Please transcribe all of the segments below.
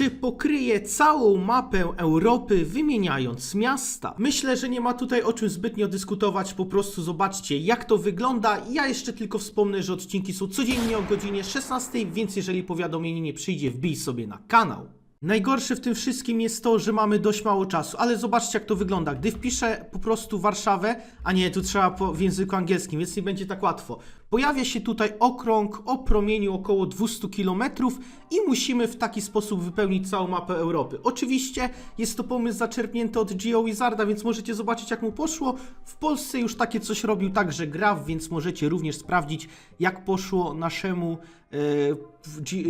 Czy pokryje całą mapę Europy wymieniając miasta? Myślę, że nie ma tutaj o czym zbytnio dyskutować, po prostu zobaczcie jak to wygląda. Ja jeszcze tylko wspomnę, że odcinki są codziennie o godzinie 16, więc jeżeli powiadomienie nie przyjdzie, wbij sobie na kanał. Najgorsze w tym wszystkim jest to, że mamy dość mało czasu, ale zobaczcie jak to wygląda. Gdy wpiszę po prostu Warszawę, a nie, tu trzeba po, w języku angielskim, więc nie będzie tak łatwo. Pojawia się tutaj okrąg o promieniu około 200 km i musimy w taki sposób wypełnić całą mapę Europy. Oczywiście jest to pomysł zaczerpnięty od GeoWizarda, więc możecie zobaczyć jak mu poszło. W Polsce już takie coś robił także Graf, więc możecie również sprawdzić jak poszło naszemu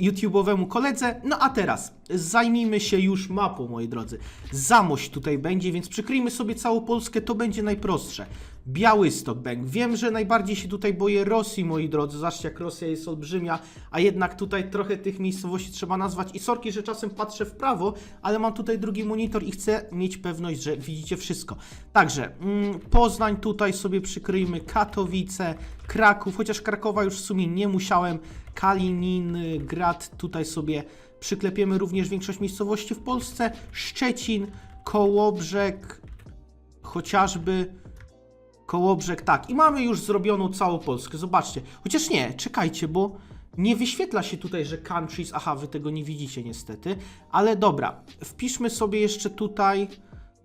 YouTube'owemu koledze. No a teraz zajmijmy się już mapą, moi drodzy. Zamość tutaj będzie, więc przykryjmy sobie całą Polskę, to będzie najprostsze. Białystok Bank. Wiem, że najbardziej się tutaj boję Rosji, moi drodzy. Zobaczcie, jak Rosja jest olbrzymia, a jednak tutaj trochę tych miejscowości trzeba nazwać. I sorki, że czasem patrzę w prawo, ale mam tutaj drugi monitor i chcę mieć pewność, że widzicie wszystko. Także mm, Poznań tutaj sobie przykryjmy, Katowice, Kraków, chociaż Krakowa już w sumie nie musiałem. Kaliningrad tutaj sobie przyklepiemy również większość miejscowości w Polsce. Szczecin, Kołobrzeg, chociażby. Kołobrzeg, tak. I mamy już zrobioną całą Polskę. Zobaczcie. Chociaż nie, czekajcie, bo nie wyświetla się tutaj, że countries. Aha, wy tego nie widzicie niestety. Ale dobra, wpiszmy sobie jeszcze tutaj.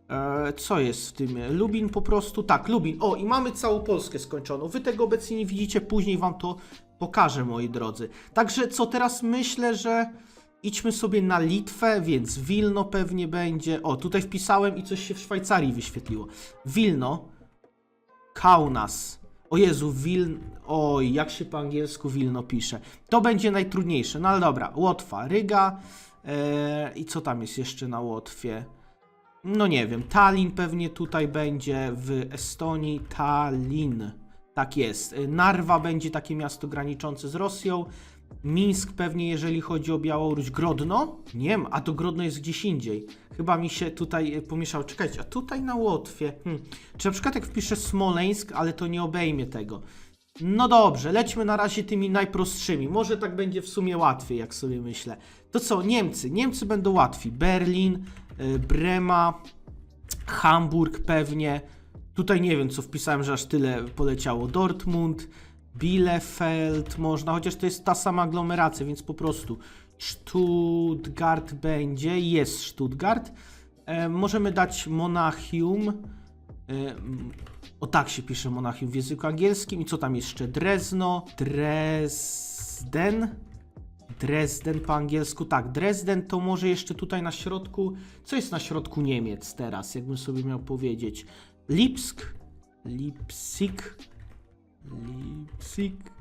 E, co jest w tym? Lubin po prostu. Tak, Lubin. O, i mamy całą Polskę skończoną. Wy tego obecnie nie widzicie, później wam to pokażę, moi drodzy. Także co teraz myślę, że. Idźmy sobie na Litwę, więc Wilno pewnie będzie. O, tutaj wpisałem i coś się w Szwajcarii wyświetliło. Wilno. Kaunas. O Jezu, Wiln... Oj, jak się po angielsku Wilno pisze. To będzie najtrudniejsze, no ale dobra. Łotwa, Ryga. Eee, I co tam jest jeszcze na Łotwie? No nie wiem, Tallinn pewnie tutaj będzie w Estonii. Tallinn. Tak jest. Narwa będzie takie miasto graniczące z Rosją. Mińsk pewnie, jeżeli chodzi o Białoruś. Grodno? Nie wiem, a to Grodno jest gdzieś indziej. Chyba mi się tutaj e, pomieszało. Czekajcie, a tutaj na Łotwie. Hmm. Czy na przykład jak wpiszę Smoleńsk, ale to nie obejmie tego. No dobrze, lećmy na razie tymi najprostszymi. Może tak będzie w sumie łatwiej, jak sobie myślę. To co, Niemcy. Niemcy będą łatwi. Berlin, y, Brema, Hamburg pewnie. Tutaj nie wiem, co wpisałem, że aż tyle poleciało. Dortmund, Bielefeld można, chociaż to jest ta sama aglomeracja, więc po prostu Stuttgart będzie. Jest Stuttgart. E, możemy dać Monachium. E, o tak się pisze Monachium w języku angielskim. I co tam jeszcze? Drezno, Dresden. Dresden po angielsku, tak, Dresden to może jeszcze tutaj na środku, co jest na środku Niemiec teraz, jakbym sobie miał powiedzieć. Lipsk, Lipsik, Lipsik.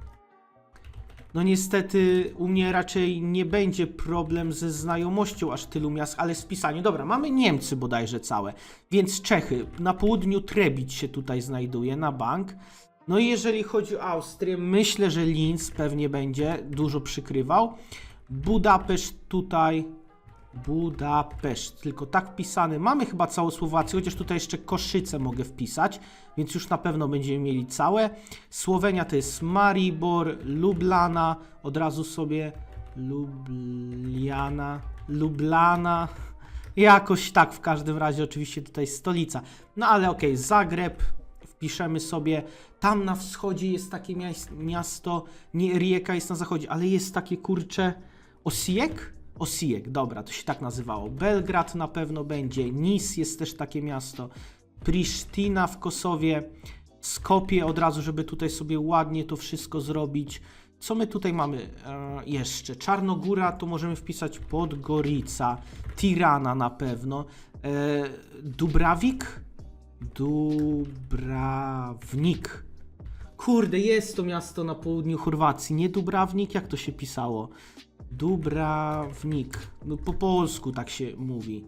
No niestety u mnie raczej nie będzie problem ze znajomością aż tylu miast, ale z pisaniem. Dobra, mamy Niemcy bodajże całe, więc Czechy. Na południu Trebić się tutaj znajduje, na bank. No i jeżeli chodzi o Austrię, myślę, że Linz pewnie będzie dużo przykrywał. Budapeszt tutaj. Budapeszt, tylko tak wpisany. Mamy chyba całą Słowację, chociaż tutaj jeszcze Koszyce mogę wpisać, więc już na pewno będziemy mieli całe. Słowenia to jest Maribor, Lublana, od razu sobie Lubliana, Lublana. Jakoś tak w każdym razie, oczywiście tutaj stolica. No ale okej, Zagreb, wpiszemy sobie. Tam na wschodzie jest takie mias- miasto, nie Rijeka jest na zachodzie, ale jest takie kurcze Osijek? Osijek, dobra, to się tak nazywało. Belgrad na pewno będzie, Nis jest też takie miasto, Prisztina w Kosowie, Skopie od razu, żeby tutaj sobie ładnie to wszystko zrobić. Co my tutaj mamy e, jeszcze? Czarnogóra to możemy wpisać Podgorica, Tirana na pewno, e, Dubrawik, Dubrawnik. Kurde, jest to miasto na południu Chorwacji. Nie Dubrawnik, jak to się pisało? Dubrawnik. No po polsku tak się mówi.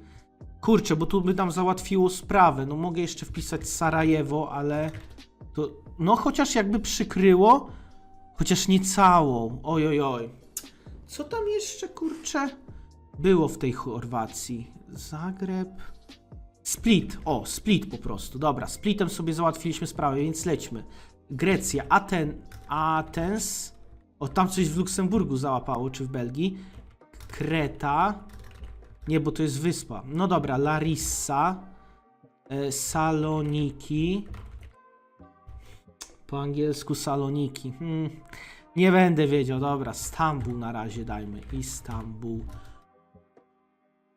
Kurczę, bo tu by nam załatwiło sprawę. No mogę jeszcze wpisać Sarajewo, ale to. No chociaż jakby przykryło, chociaż nie całą. Oj, oj, oj. Co tam jeszcze, kurczę, było w tej Chorwacji? Zagreb. Split, o, Split po prostu. Dobra, Splitem sobie załatwiliśmy sprawę, więc lećmy. Grecja, Aten, Atens. O, tam coś w Luksemburgu załapało, czy w Belgii. Kreta. Nie, bo to jest wyspa. No dobra, Larissa, e, Saloniki. Po angielsku Saloniki. Hmm. Nie będę wiedział, dobra. Stambuł na razie dajmy. Istanbul.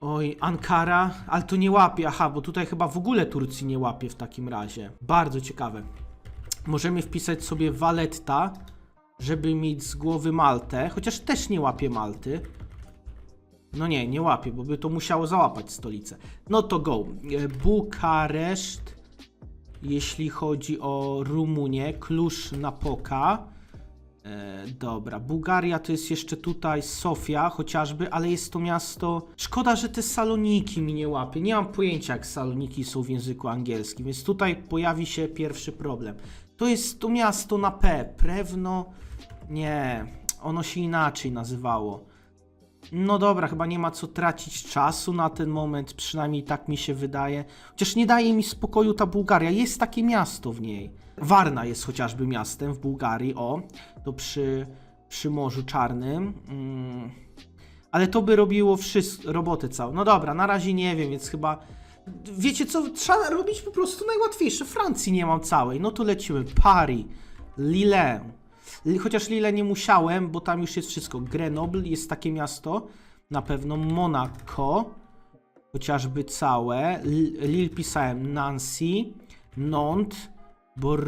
Oj, Ankara, ale to nie łapie. Aha, bo tutaj chyba w ogóle Turcji nie łapie w takim razie. Bardzo ciekawe. Możemy wpisać sobie Valletta, żeby mieć z głowy Maltę, chociaż też nie łapie Malty. No nie, nie łapie, bo by to musiało załapać stolicę. No to go. E, Bukareszt, jeśli chodzi o Rumunię, Klusz Napoka. E, dobra, Bułgaria to jest jeszcze tutaj Sofia chociażby, ale jest to miasto. Szkoda, że te saloniki mi nie łapie. Nie mam pojęcia, jak saloniki są w języku angielskim, więc tutaj pojawi się pierwszy problem. To jest to miasto na P. Prewno. Nie, ono się inaczej nazywało. No dobra, chyba nie ma co tracić czasu na ten moment, przynajmniej tak mi się wydaje. Chociaż nie daje mi spokoju ta Bułgaria. Jest takie miasto w niej. Warna jest chociażby miastem w Bułgarii, o, to przy, przy Morzu Czarnym. Mm. Ale to by robiło wszystko, robotę całą. No dobra, na razie nie wiem, więc chyba. Wiecie co? Trzeba robić po prostu najłatwiejsze. Francji nie mam całej. No to lecimy. Paris, Lille. Li- Chociaż Lille nie musiałem, bo tam już jest wszystko. Grenoble jest takie miasto. Na pewno Monaco. Chociażby całe. Lille pisałem. Nancy. Nantes. Bor...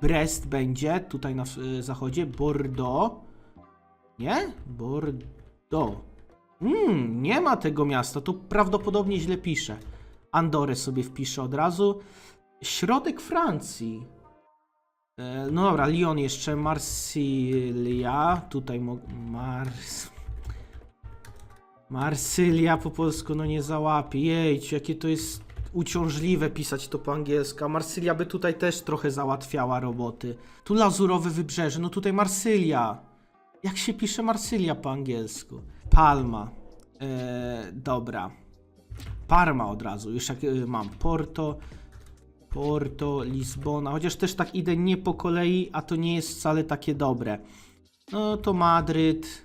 Brest będzie. Tutaj na y, zachodzie. Bordeaux. Nie? Bordeaux. Mm, nie ma tego miasta. To prawdopodobnie źle piszę. Andorę sobie wpiszę od razu. Środek Francji. E, No dobra, Lyon jeszcze, Marsylia, tutaj Mars... Marsylia po polsku no nie załapie, jejciu, jakie to jest uciążliwe pisać to po angielsku, a Marsylia by tutaj też trochę załatwiała roboty. Tu lazurowe wybrzeże, no tutaj Marsylia. Jak się pisze Marsylia po angielsku? Palma. E, dobra. Parma od razu, już jak e, mam. Porto, Porto, Lizbona, chociaż też tak idę nie po kolei, a to nie jest wcale takie dobre. No to Madryt.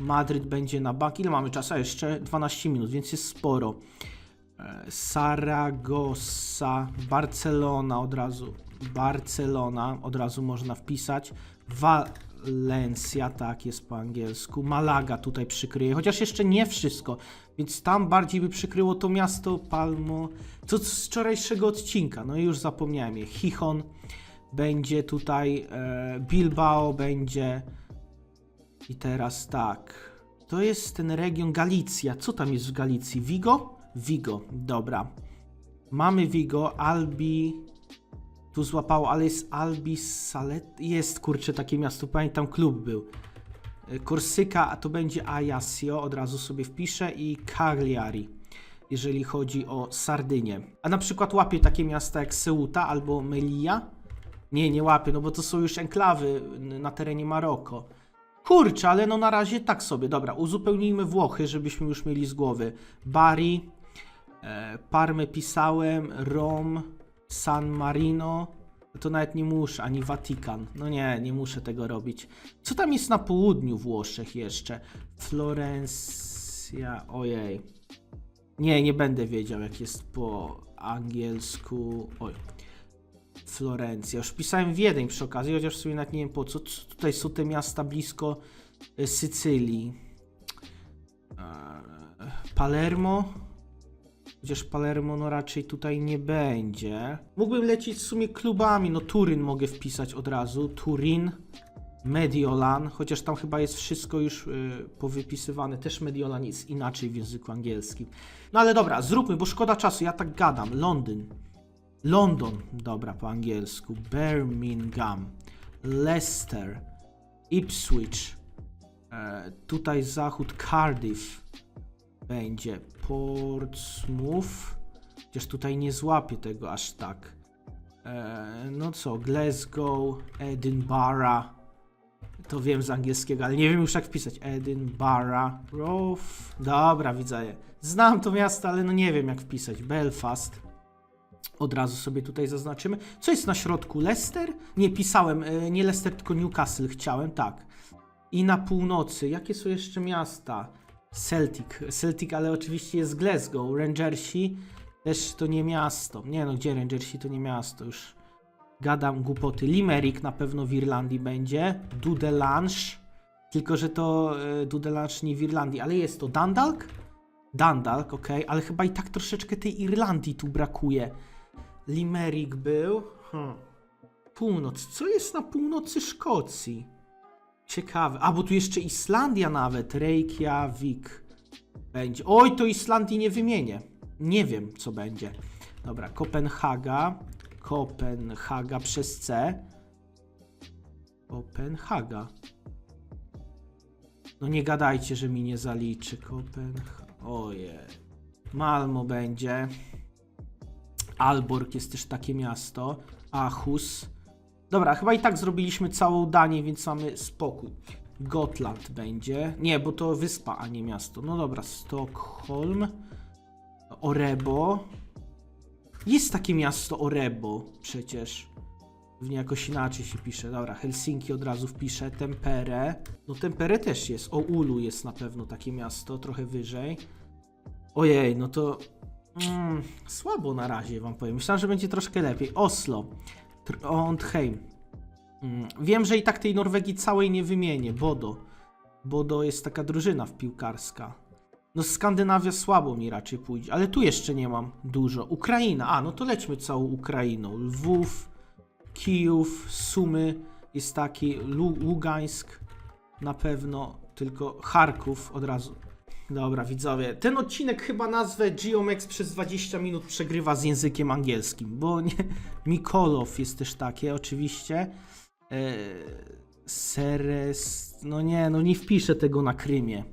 Madryt będzie na bank. Ile mamy czasu? Jeszcze 12 minut, więc jest sporo. E, Saragossa, Barcelona od razu. Barcelona od razu można wpisać. Valencia, tak jest po angielsku. Malaga tutaj przykryje, chociaż jeszcze nie wszystko, więc tam bardziej by przykryło to miasto Palmo. Co z wczorajszego odcinka, no już zapomniałem je. Chichon będzie tutaj, e, Bilbao będzie. I teraz tak. To jest ten region Galicja. Co tam jest w Galicji? Vigo? Vigo, dobra. Mamy Vigo, Albi. Tu złapało, ale jest Albi Salet. Jest kurczę takie miasto, pamiętam klub był. E, Korsyka, a to będzie Ajaccio, od razu sobie wpiszę i Cagliari, jeżeli chodzi o Sardynię. A na przykład łapie takie miasta jak Ceuta albo Melilla? Nie, nie łapie, no bo to są już enklawy na terenie Maroko. Kurczę, ale no na razie tak sobie. Dobra, uzupełnijmy Włochy, żebyśmy już mieli z głowy. Bari, e, Parmę pisałem, Rom, San Marino. To nawet nie muszę, ani Watykan. No nie, nie muszę tego robić. Co tam jest na południu Włoszech jeszcze? Florencja, ojej. Nie, nie będę wiedział jak jest po angielsku. Oj. Florencja. Już pisałem Wiedeń przy okazji, chociaż w sumie nawet nie wiem po co. C- Tutaj są te miasta blisko e, Sycylii. Eee, Palermo. Chociaż Palermo no raczej tutaj nie będzie. Mógłbym lecieć w sumie klubami. No Turyn mogę wpisać od razu. Turin. Mediolan, chociaż tam chyba jest wszystko już y, powypisywane. Też Mediolan jest inaczej w języku angielskim. No ale dobra, zróbmy, bo szkoda czasu, ja tak gadam. Londyn. London, dobra po angielsku. Birmingham. Leicester. Ipswich. E, tutaj zachód Cardiff będzie. Portsmouth. Chociaż tutaj nie złapię tego aż tak. E, no co, Glasgow, Edinburgh. To wiem z angielskiego, ale nie wiem już jak wpisać. Edinburgh. Rove. Dobra, widzę je. Znam to miasto, ale no nie wiem jak wpisać. Belfast. Od razu sobie tutaj zaznaczymy. Co jest na środku? Leicester? Nie, pisałem. e, Nie Leicester, tylko Newcastle chciałem, tak. I na północy. Jakie są jeszcze miasta? Celtic. Celtic, ale oczywiście jest Glasgow. Rangersi też to nie miasto. Nie no, gdzie Rangersi to nie miasto już. Gadam głupoty. Limerick na pewno w Irlandii będzie. Dudelange. Tylko, że to e, Dudelange nie w Irlandii, ale jest to Dundalk? Dundalk, ok, ale chyba i tak troszeczkę tej Irlandii tu brakuje. Limerick był. Hmm. Północ. Co jest na północy Szkocji? Ciekawe. A, bo tu jeszcze Islandia nawet. Reykjavik będzie. Oj, to Islandii nie wymienię. Nie wiem, co będzie. Dobra, Kopenhaga. Kopenhaga przez C. Kopenhaga. No nie gadajcie, że mi nie zaliczy. Kopenhaga. Ojej. Malmo będzie. Alborg jest też takie miasto. Aarhus. Dobra, chyba i tak zrobiliśmy całą Danię, więc mamy spokój. Gotland będzie. Nie, bo to wyspa, a nie miasto. No dobra, Stockholm. Orebo. Jest takie miasto Orebo przecież. Pewnie jakoś inaczej się pisze. Dobra, Helsinki od razu wpiszę. Tempere. No Tempere też jest. O Ulu jest na pewno takie miasto, trochę wyżej. Ojej, no to... Mm, słabo na razie wam powiem. Myślałem, że będzie troszkę lepiej. Oslo. Trondheim. Mm, wiem, że i tak tej Norwegii całej nie wymienię. Bodo. Bodo jest taka drużyna w piłkarska. No Skandynawia słabo mi raczej pójdzie, ale tu jeszcze nie mam dużo. Ukraina, a no to lećmy całą Ukrainą. Lwów, Kijów, Sumy jest taki, Lu Lugańsk na pewno, tylko Charków od razu. Dobra, widzowie, ten odcinek chyba nazwę Geomex przez 20 minut przegrywa z językiem angielskim, bo nie, Mikolow jest też takie, oczywiście. Eee, Seres, no nie, no nie wpiszę tego na Krymie.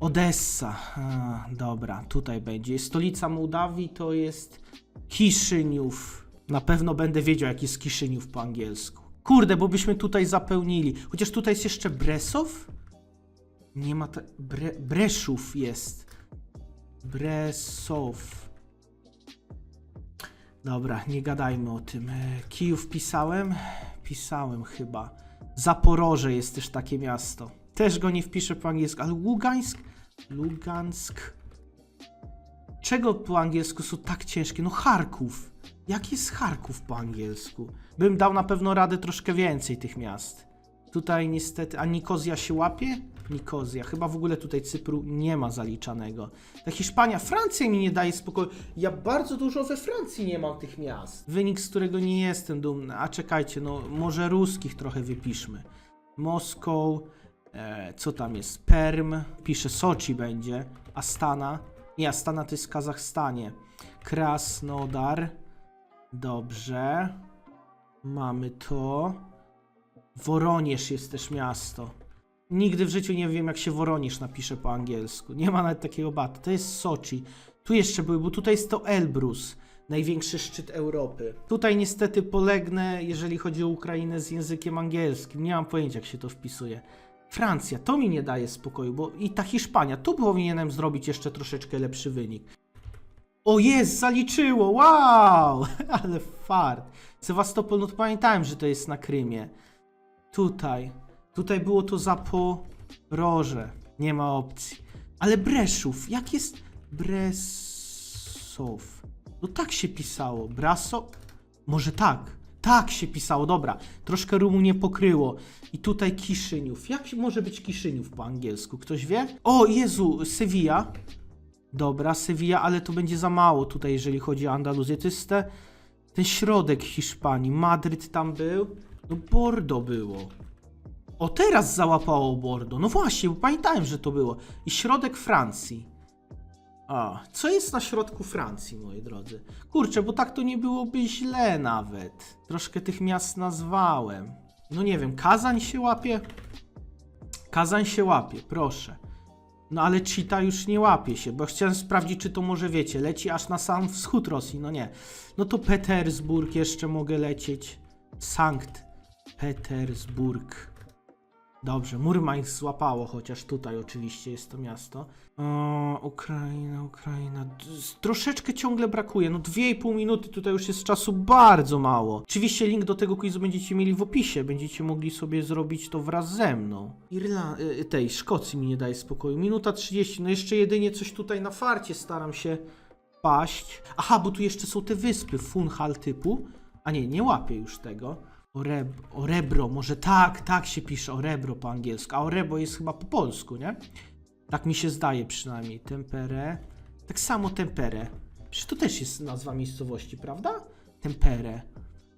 Odessa, a, dobra, tutaj będzie. Stolica Mołdawii to jest Kiszyniów. Na pewno będę wiedział, jak jest Kiszyniów po angielsku. Kurde, bo byśmy tutaj zapełnili. Chociaż tutaj jest jeszcze Bresow? Nie ma ta... Bre... Breszów jest. Bresow. Dobra, nie gadajmy o tym. E, Kijów pisałem? Pisałem chyba. Zaporoże jest też takie miasto. Też go nie wpiszę po angielsku, ale Lugańsk? Lugansk. Czego po angielsku są tak ciężkie? No Charków. Jak jest Charków po angielsku? Bym dał na pewno radę troszkę więcej tych miast. Tutaj niestety, a Nikozja się łapie? Nikozja. Chyba w ogóle tutaj Cypru nie ma zaliczanego. Ta Hiszpania, Francja mi nie daje spokoju. Ja bardzo dużo we Francji nie mam tych miast. Wynik, z którego nie jestem dumny. A czekajcie, no może ruskich trochę wypiszmy. Moskow, e, co tam jest? Perm, pisze Soczi będzie. Astana. Nie, Astana to jest w Kazachstanie. Krasnodar. Dobrze. Mamy to. Woronież jest też miasto. Nigdy w życiu nie wiem, jak się Woronież napisze po angielsku. Nie ma nawet takiego batu. To jest Soczi. Tu jeszcze były, bo tutaj jest to Elbrus, największy szczyt Europy. Tutaj niestety polegnę, jeżeli chodzi o Ukrainę z językiem angielskim. Nie mam pojęcia, jak się to wpisuje. Francja, to mi nie daje spokoju, bo i ta Hiszpania, tu powinienem zrobić jeszcze troszeczkę lepszy wynik. O jest, zaliczyło, wow! Ale fart. Sewastopol, no to pamiętałem, że to jest na Krymie. Tutaj. Tutaj było to Zaporoże. Nie ma opcji. Ale Breszów, jak jest Bresow? No tak się pisało. Braso? Może tak. Tak się pisało, dobra. Troszkę rumu nie pokryło. I tutaj Kiszyniów. Jak może być Kiszyniów po angielsku? Ktoś wie? O Jezu, Sevilla. Dobra, Sevilla, ale to będzie za mało tutaj, jeżeli chodzi o Andaluzję. To jest te, ten środek Hiszpanii. Madryt tam był. No Bordo było. O, teraz załapało Bordo. No właśnie, bo pamiętałem, że to było. I środek Francji. A, co jest na środku Francji, moi drodzy? Kurczę, bo tak to nie byłoby źle nawet. Troszkę tych miast nazwałem. No nie wiem, Kazań się łapie? Kazań się łapie, proszę. No ale Cheetah już nie łapie się, bo chciałem sprawdzić, czy to może wiecie, leci aż na sam wschód Rosji. No nie. No to Petersburg jeszcze mogę lecieć. Sankt Petersburg. Dobrze, Murmańsk złapało, chociaż tutaj oczywiście jest to miasto. O, Ukraina, Ukraina. Troszeczkę ciągle brakuje. No 2,5 minuty, tutaj już jest czasu bardzo mało. Oczywiście link do tego quizu będziecie mieli w opisie. Będziecie mogli sobie zrobić to wraz ze mną. Irla... y, tej, Szkocji mi nie daje spokoju. Minuta 30. No jeszcze jedynie coś tutaj na farcie staram się paść. Aha, bo tu jeszcze są te wyspy Funchal typu. A nie, nie łapię już tego. Oreb, orebro, może tak, tak się pisze orebro po angielsku, a orebo jest chyba po polsku, nie? Tak mi się zdaje przynajmniej. Tempere. Tak samo tempere. Przecież to też jest nazwa miejscowości, prawda? Tempere.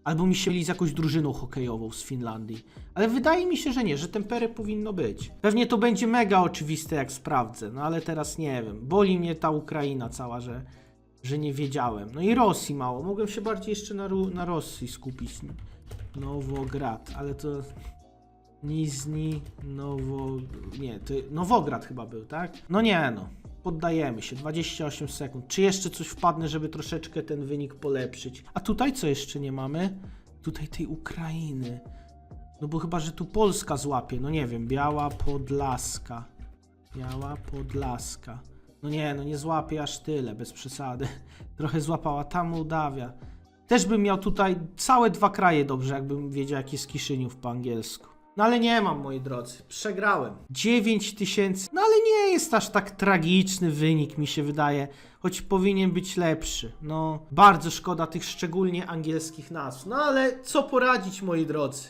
Albo mi się myli z jakąś drużyną hokejową z Finlandii. Ale wydaje mi się, że nie, że tempere powinno być. Pewnie to będzie mega oczywiste, jak sprawdzę, no ale teraz nie wiem. Boli mnie ta Ukraina cała, że, że nie wiedziałem. No i Rosji mało. Mogłem się bardziej jeszcze na, na Rosji skupić. Nowograd, ale to Nizni, Nowo... Nie, to Nowograd chyba był, tak? No nie no, poddajemy się, 28 sekund. Czy jeszcze coś wpadnę, żeby troszeczkę ten wynik polepszyć? A tutaj co jeszcze nie mamy? Tutaj tej Ukrainy. No bo chyba, że tu Polska złapie, no nie wiem, Biała Podlaska. Biała Podlaska. No nie, no nie złapie aż tyle, bez przesady. Trochę złapała ta Mołdawia. Też bym miał tutaj całe dwa kraje dobrze, jakbym wiedział, jaki jest Kiszyniów po angielsku. No ale nie mam, moi drodzy. Przegrałem. 9 tysięcy. No ale nie jest aż tak tragiczny wynik, mi się wydaje. Choć powinien być lepszy. No, bardzo szkoda tych szczególnie angielskich nazw. No ale co poradzić, moi drodzy.